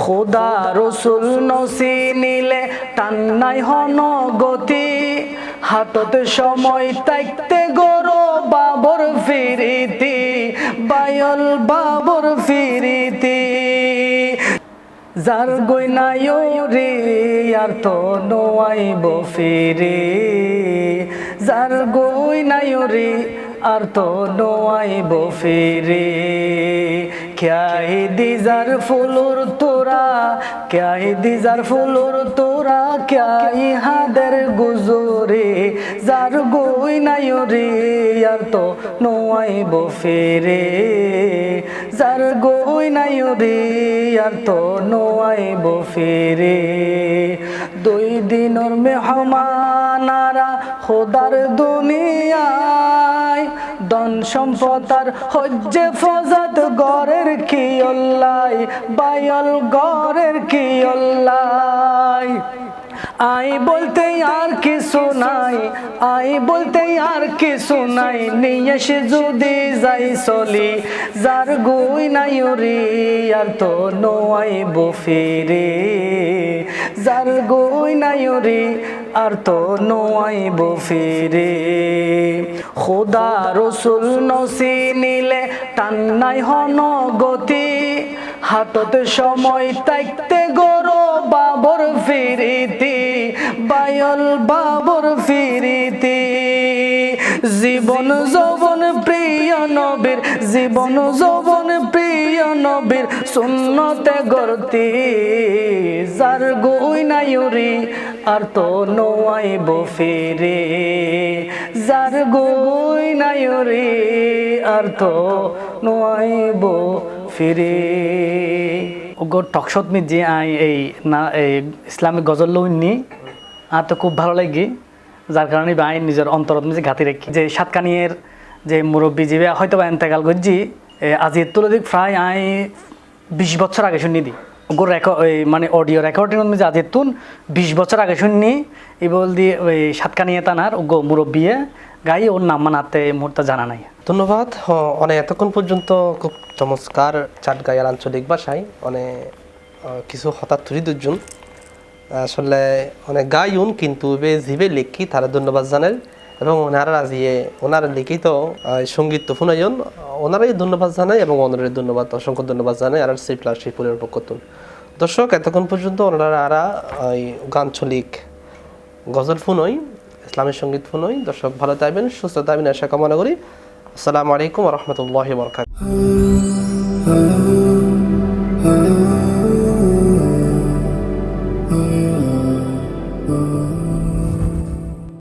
খোদা রসুল নসি নিলে টান্নাই হন গতি। হাততে সময় তাইতে গরো বাবর ফিরিতি, বায়ল বাবর ফিরিতি। যার গই নাইও রে আর তো নোয়াইব ফিরে। যার গই নাইও রে আর তো নোয়াইব ফিরে ক্যাই দিজার ফুলুর তোরা ক্যাই দিজার ফুলুর তোরা ক্যাই হাদের গুজরে, যার গই নাইও রে। আর তো নোয়াইব ফিরে যার গই নাইও রে। আর তো নোয়াইব ফিরে দুই দিনর মেহমানারা খোদার দুনিয়ায় দন সম্পদার হজ্জে ফজাত গড়ের কি অল্লাই? বায়ল গড়ের কি অল্লাই? আই বলতে আর কিছু নাই আই বলতে আর কিছু নাই, নিয়ে যদি যাই চলি, যার গুই নাই রে আর তো নোয়াই ফিরে যার গুই নাই রে আর তো নোয়াই ফিরে খোদা রসুল নসি নিলে টান্নাই হন গতি হাততে সময় তাইতে গরো বাবর ফিরিতি। বায়ল বাবর ফিরিতি। জীবন যৌবন প্রিয় নবীর, জীবন যৌবন প্রিয় নবীর সুন্নতে গরতি যার গুই নাইরি আর তো নোয়াইব ফিরে। যার গুই নাইরি আর তো নোয়াইব ফিরে। ওগো টকশত মি যে আই, এই না, এই ইসলামিক গজল লইনি। আর তো খুব ভালো লাগে, যার কারণে আইন নিজের অন্তরত নিজে ঘাতি রেখি। যে সাতকানিয়ের যে মুরব্বী যে হয়তো বা এন্তেকাল করছি আজি তুলে দিক প্রায় আই বিশ বছর আগে শুনি দি। ওগো রেকর্ড মানে অডিও রেকর্ডিং মধ্যে আজি তুন বিশ বছর আগে শুনি এই বল দিয়ে ওই সাতকানিয়ে তানার ওগো মুরব্বিয়ে গাই ওর নাম মানাতে মুহূর্তে জানা নাই। ধন্যবাদ। অনেক এতক্ষণ পর্যন্ত খুব চমৎকার চাটগাঁয়ের আঞ্চলিক ভাষায় অনেক কিছু হঠাৎ তুলি দুজন আসলে অনেক গাইউন কিন্তু জিবে লিখি তারা ধন্যবাদ জানেন। এবং ওনারা আজিয়ে ওনার লিখিত সংগীত শুনাইন ওনারাই ধন্যবাদ জানায় এবং ওনারাই ধন্যবাদ, অসংখ্য ধন্যবাদ জানাই আর সেই প্লাস পরিবার পক্ষতুন দর্শক, এতক্ষণ পর্যন্ত ওনারা আরা ওই গানচলিক গজল ফুনই ইসলামের সংগীত ফুনই। দর্শক, ভালো থাকবেন, সুস্থ থাকবেন, আশা কামনা করি। আসসালামু আলাইকুম রহমতুল্লাহ বরকাত